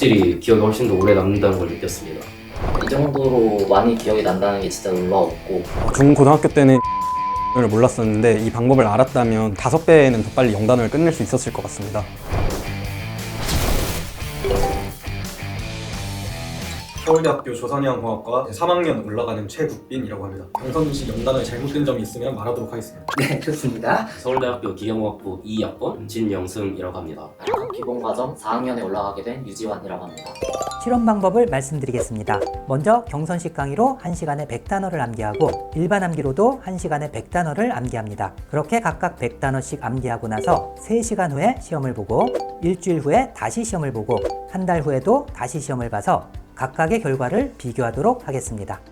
확실히 기억이 훨씬 더 오래 남는다는 걸 느꼈습니다. 이 정도로 많이 기억이 난다는 게 진짜 놀라웠고 중고등학교 때는 을 몰랐었는데 이 방법을 알았다면 다섯 배는 더 빨리 영단을 끝낼 수 있었을 것 같습니다. 서울대학교 조선의학공학과 3학년 올라가는 최국빈이라고 합니다. 경선시 영단에 잘못된 점이 있으면 말하도록 하겠습니다. 네, 좋습니다. 서울대학교 기경학부 2학번 진영승이라고 합니다. 기본과정 4학년에 올라가게 된 유지환이라고 합니다. 실험 방법을 말씀드리겠습니다. 먼저 경선식 강의로 1시간에 100단어를 암기하고 일반 암기로도 1시간에 100단어를 암기합니다. 그렇게 각각 100단어씩 암기하고 나서 3시간 후에 시험을 보고 일주일 후에 다시 시험을 보고 한 달 후에도 다시 시험을 봐서 각각의 결과를 비교하도록 하겠습니다.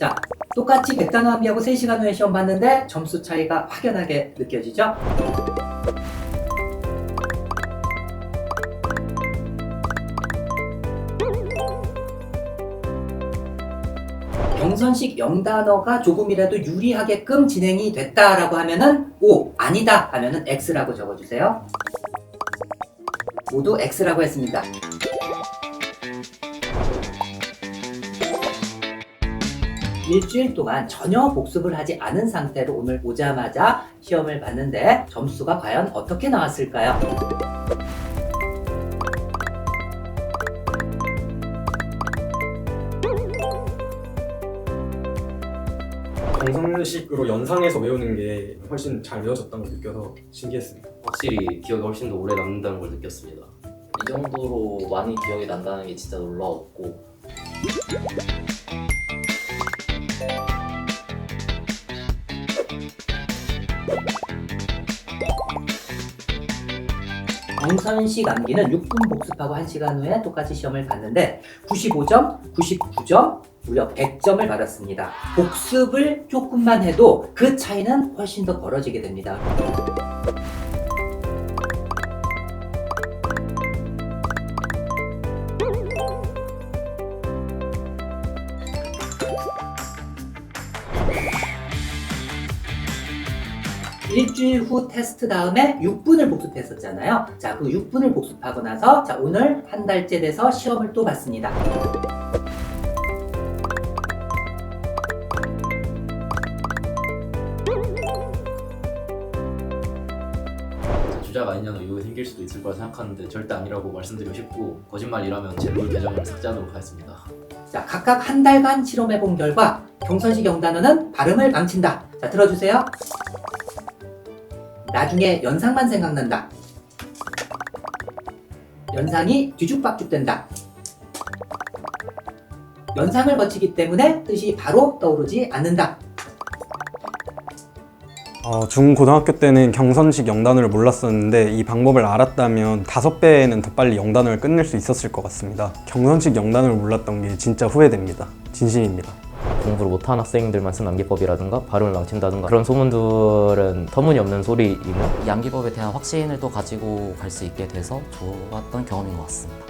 자, 똑같이 100단어 암기하고 3시간 후에 시험 봤는데 점수 차이가 확연하게 느껴지죠? 경선식 0단어가 조금이라도 유리하게끔 진행이 됐다라고 하면은 O, 아니다 하면은 X라고 적어주세요. 모두 X라고 했습니다. 일주일 동안 전혀 복습을 하지 않은 상태로 오늘 오자마자 시험을 봤는데 점수가 과연 어떻게 나왔을까요? 경선식으로 연상해서 외우는 게 훨씬 잘 외워졌다는 걸 느껴서 신기했습니다. 확실히 기억이 훨씬 더 오래 남는다는 걸 느꼈습니다. 이 정도로 많이 기억이 난다는 게 진짜 놀라웠고 경선식 암기는 6분 복습하고 1시간 후에 똑같이 시험을 봤는데 95점, 99점, 무려 100점을 받았습니다. 복습을 조금만 해도 그 차이는 훨씬 더 벌어지게 됩니다. 일주일 후 테스트 다음에 6분을 복습했었잖아요. 자, 그 6분을 복습하고 나서 자, 오늘 한 달째 돼서 시험을 또 봤습니다. 주작 아니냐는 의혹이 생길 수도 있을 거라 생각하는데 절대 아니라고 말씀드리고 싶고 거짓말이라면 제롤 계정을 삭제하도록 하겠습니다. 자, 각각 한 달간 실험해 본 결과 경선식 영단어는 발음을 망친다. 자, 들어주세요. 나중에 연상만 생각난다. 연상이 뒤죽박죽된다. 연상을 거치기 때문에 뜻이 바로 떠오르지 않는다. 어, 중고등학교 때는 경선식 영단을 몰랐었는데 이 방법을 알았다면 다섯 배는 더 빨리 영단을 끝낼 수 있었을 것 같습니다. 경선식 영단을 몰랐던 게 진짜 후회됩니다. 진심입니다. 공부를 못한 학생들만 쓴 암기법이라든가 발음을 망친다든가 그런 소문들은 터무니없는 소리이며 이 암기법에 대한 확신을 또 가지고 갈 수 있게 돼서 좋았던 경험인 것 같습니다.